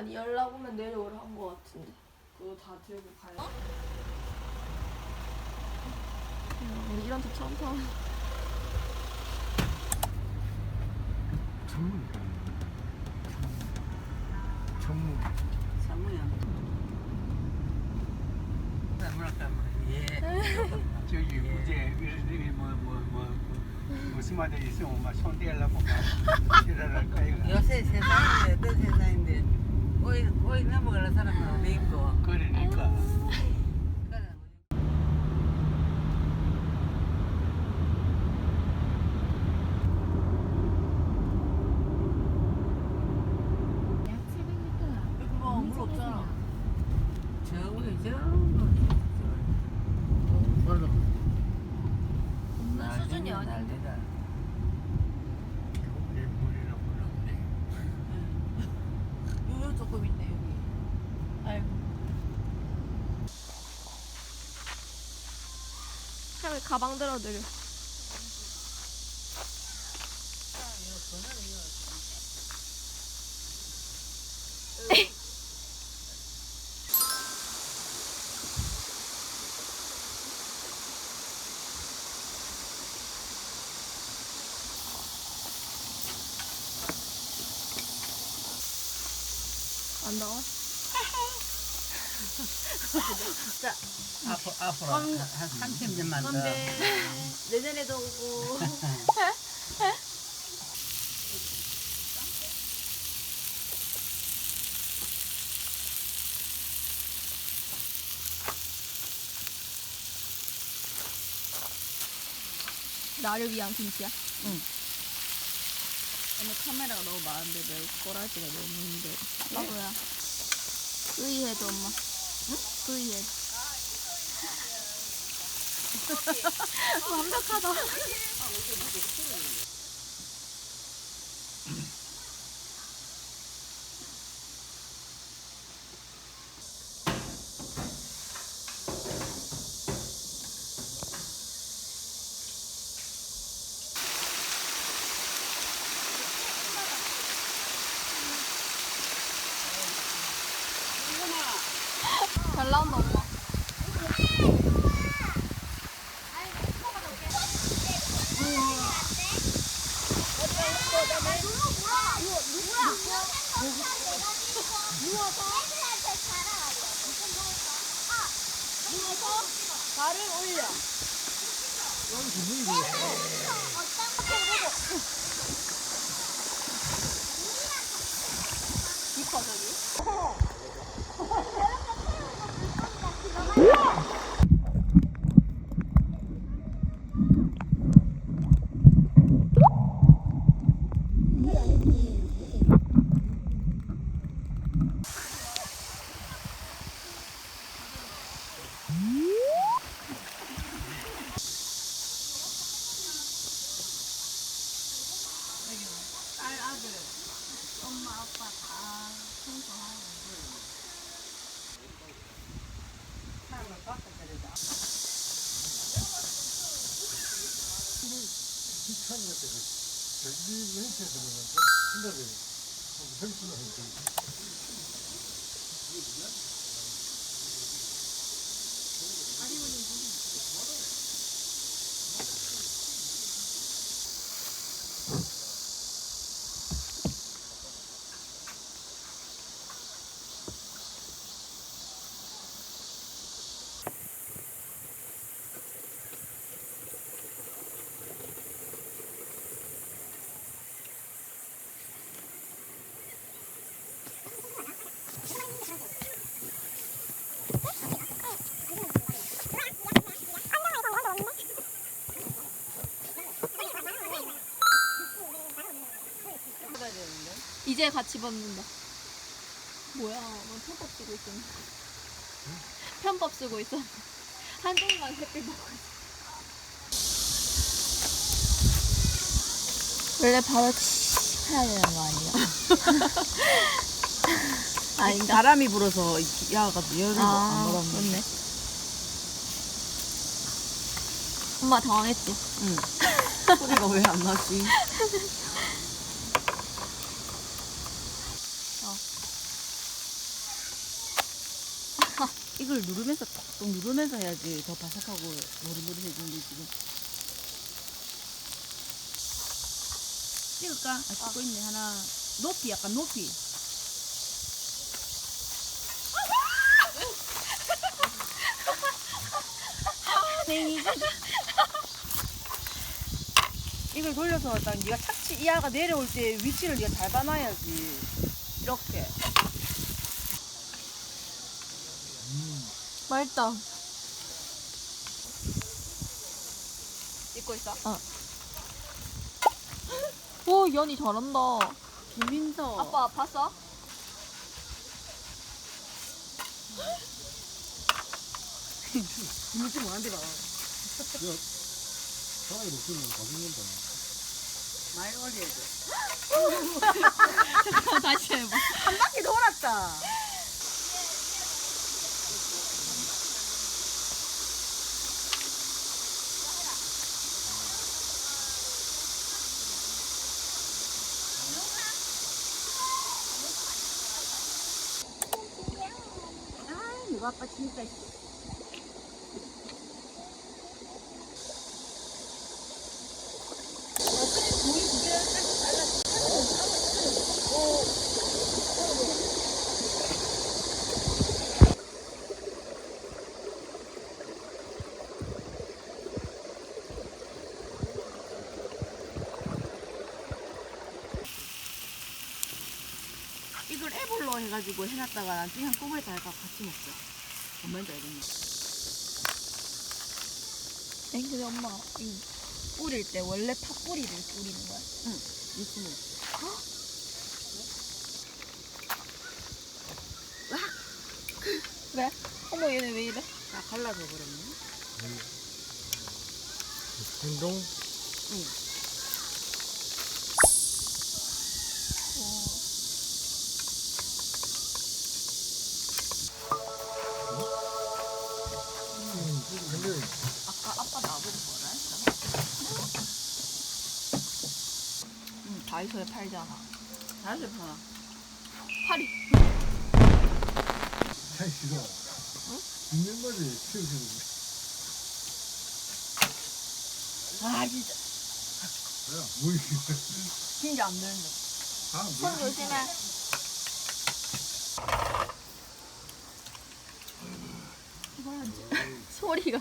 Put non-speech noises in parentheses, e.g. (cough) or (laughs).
아니 연락 오면 내려오라 한 거 같은데. 그거 다 들고 가야 야, 우리 이런 차 처음 타. 전문이다. 전문. 사무야. 예. 저기 우제 뭐뭐뭐 무슨 말이 있으면 막 손대려고 막 이러랄까 이거. 요새 세상이 어떤 세상인데 오이 오이 넘어가는 사람은 어디 있고. 그러니까. 뭐, 물 없잖아. 저 위에 저 없는 수준이 아니야. 난리다. 내 물이라고 그러는데. 요요 조금 있네 여기. 아이고. 가방 들어드려. 안 나와? 앞으로 앞으로 한 30년만 더. 내년에도 오고. 나를 위한 김치야? 오늘 카메라가 너무 많은데 내 꼬라지가 너무 힘들어. 나도야. 의해도 엄마. 응? 의해. 완벽하다. (laughs) 깊어 저기. 딸 아들 엄마 아빠 다 청소하고. 생각이 혈수나 이제 같이 받는다. 뭐야, 넌 편법 쓰고 있었네. 편법 쓰고 있어. 한동안 햇빛 보고 있어. 원래 바로 해야 되는 거 아니야? (laughs) 아닌가? 바람이 불어서 야가 열을 아, 맞네. 엄마 당황했지? 소리가 왜 안 나지? (laughs) 이걸 누르면서 톡톡 누르면서 해야지 더 바삭하고 노릇노릇해지는데 지금. 찍을까? 아, 찍고 있네. 하나. 높이, 약간 높이. 생이지. 이걸 돌려서 일단 네가 착지 이하가 내려올 때 위치를 네가 잘 봐놔야지. 이렇게. 맛있다. 찍고 있어? 어. (laughs) 오, 연이 잘한다. 김민서. 아빠 봤어? (laughs) 물지 뭐한데 봐. 사람이 먹으면 가죽는다. 많이 올려야 돼. (laughs) 다시 해봐. 한 바퀴 돌았다. 아빠 진짜. 이걸 애벌로 해가지고 해놨다가 나중에 한 꼬부리 달과 같이 먹자. 엄마인지 알겠네. 아니, 근데 엄마, 이 뿌릴 때 원래 파 뿌리를 뿌리는 거야? 육수는. 왜? (laughs) 어머, 얘네 왜 이래? 다 갈라져 버렸네. 행동? 근 다이소에 팔잖아. 다시 봐. 파리. 참 싫어. 있는 말이 키우시는 아 진짜 거야. 뭐 이게. 진짜 안 되는데. 아, 손 조심해. (laughs) 소리가.